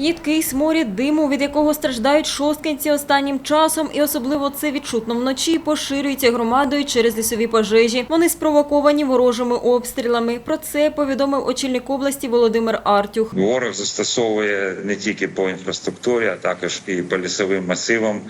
Їдкий сморід диму, від якого страждають шосткинці останнім часом, і особливо це відчутно вночі, поширюється громадою через лісові пожежі. Вони спровоковані ворожими обстрілами. Про це повідомив очільник області Володимир Артюх. Ворог застосовує не тільки по інфраструктурі, а також і по лісовим масивам,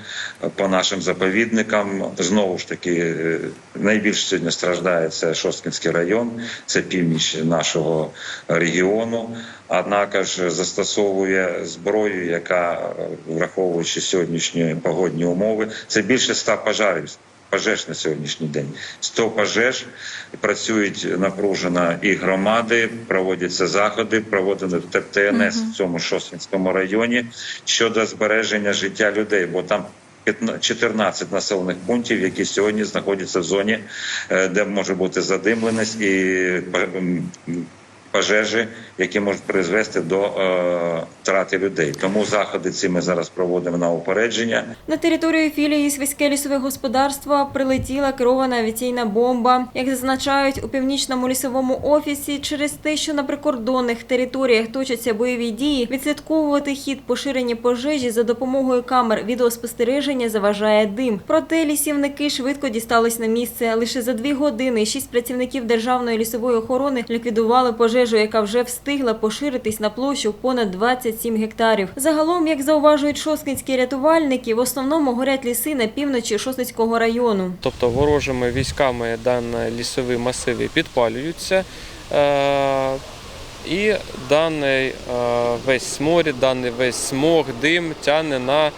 по нашим заповідникам. Знову ж таки, е, найбільше сьогодні страждає це Шосткинський район, це північ нашого регіону. Однак ж застосовує зброю, яка, е, враховуючи сьогоднішні погодні умови, це більше ста пожарів. Пожеж на сьогоднішній день 100 пожеж працюють напружено і громади, проводяться заходи, проводені ТТНС в цьому Шосткинському районі щодо збереження життя людей, бо там 15 14 населених пунктів, які сьогодні знаходяться в зоні, е, де може бути задимленість і м, пожежі, які можуть призвести до е, втрати людей. Тому заходи ці ми зараз проводимо на упередження. На територію філії Свиське лісове господарство прилетіла керована авіаційна бомба. Як зазначають у північному лісовому офісі, через те, що на прикордонних територіях точаться бойові дії, відслідковувати хід поширення пожежі за допомогою камер відеоспостереження заважає дим. Проте лісівники швидко дістались на місце. Лише за дві години шість працівників державної лісової охорони ліквідували пожежу, яка вже встигла поширитись на площу понад 27 гектарів. Загалом, як зауважують шосткинські рятувальники, в основному горять ліси на півночі Шосткинського району. Тобто ворожими військами дані лісові масиви підпалюються. е, І даний е, весь сморід, даний весь смог, дим тягне на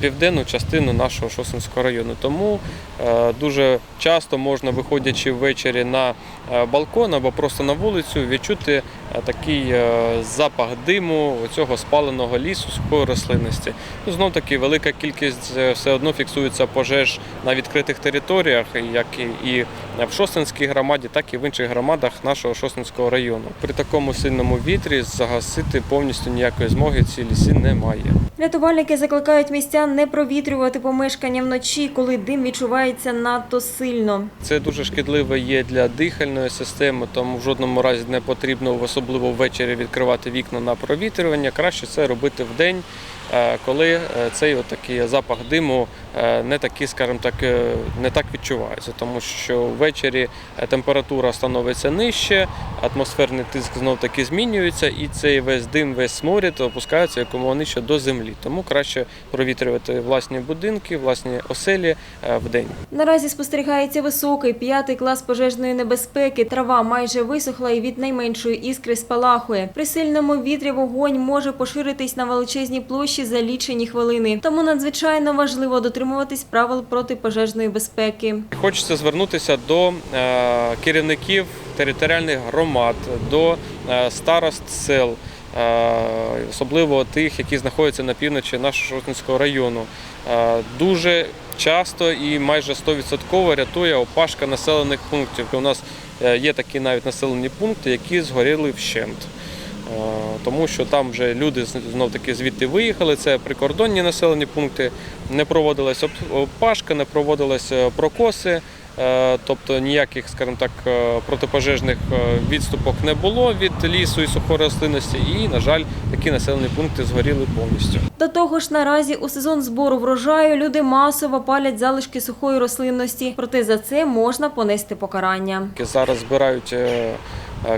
південну частину нашого Шосинського району. Тому е, дуже часто можна, виходячи ввечері на е, балкон або просто на вулицю, відчути е, такий е, запах диму цього спаленого лісу, сухої рослинності. Ну, знов таки велика кількість е, все одно фіксується пожеж на відкритих територіях, як і- в Шостинській громаді, так і в інших громадах нашого Шостинського району. При такому сильному вітрі загасити повністю ніякої змоги ці ліси немає. Рятувальники закликають містян не провітрювати помешкання вночі, коли дим відчувається надто сильно. Це дуже шкідливо є для дихальної системи, тому в жодному разі не потрібно, особливо ввечері, відкривати вікна на провітрювання. Краще це робити вдень, коли е, цей отакий запах диму е, не такий, скажімо так, е, не так відчувається, тому що ввечері е, температура становиться нижче, атмосферний тиск знов таки змінюється, і цей весь дим, весь сморід опускається якомога нижче до землі. Тому краще провітрювати власні будинки, власні оселі е, вдень. Наразі спостерігається високий п'ятий клас пожежної небезпеки. Трава майже висохла і від найменшої іскри спалахує. При сильному вітрі вогонь може поширитись на величезній площі за лічені хвилини. Тому надзвичайно важливо дотримуватись правил протипожежної безпеки. Хочеться звернутися до е, керівників територіальних громад, до е, старост сел, е, особливо тих, які знаходяться на півночі нашого Шостинського району. Дуже часто і майже 100% рятує опашка населених пунктів. У нас є такі навіть населені пункти, які згоріли вщент. Е, Тому що там вже люди знов таки звідти виїхали. Це прикордонні населені пункти. Не проводилась опашка, не проводились е, прокоси. Е, Тобто ніяких, скажімо так, протипожежних відступок не було від лісу і сухої рослинності. І, на жаль, такі населені пункти згоріли повністю. До того ж, наразі у сезон збору врожаю люди масово палять залишки сухої рослинності. Проте за це можна понести покарання. Зараз збирають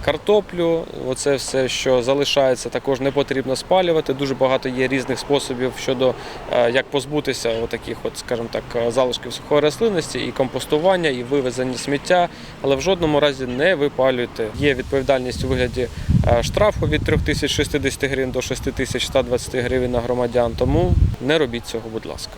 картоплю. Оце все, що залишається, також не потрібно спалювати. Дуже багато є різних способів щодо е, як позбутися таких, от, скажімо так, е, залишків сухої рослинності і компостування, і вивезення сміття, але в жодному разі не випалюйте. Є відповідальність у вигляді е, штрафу від 3060 гривень до 6120 гривень на громадян. Тому не робіть цього, будь ласка.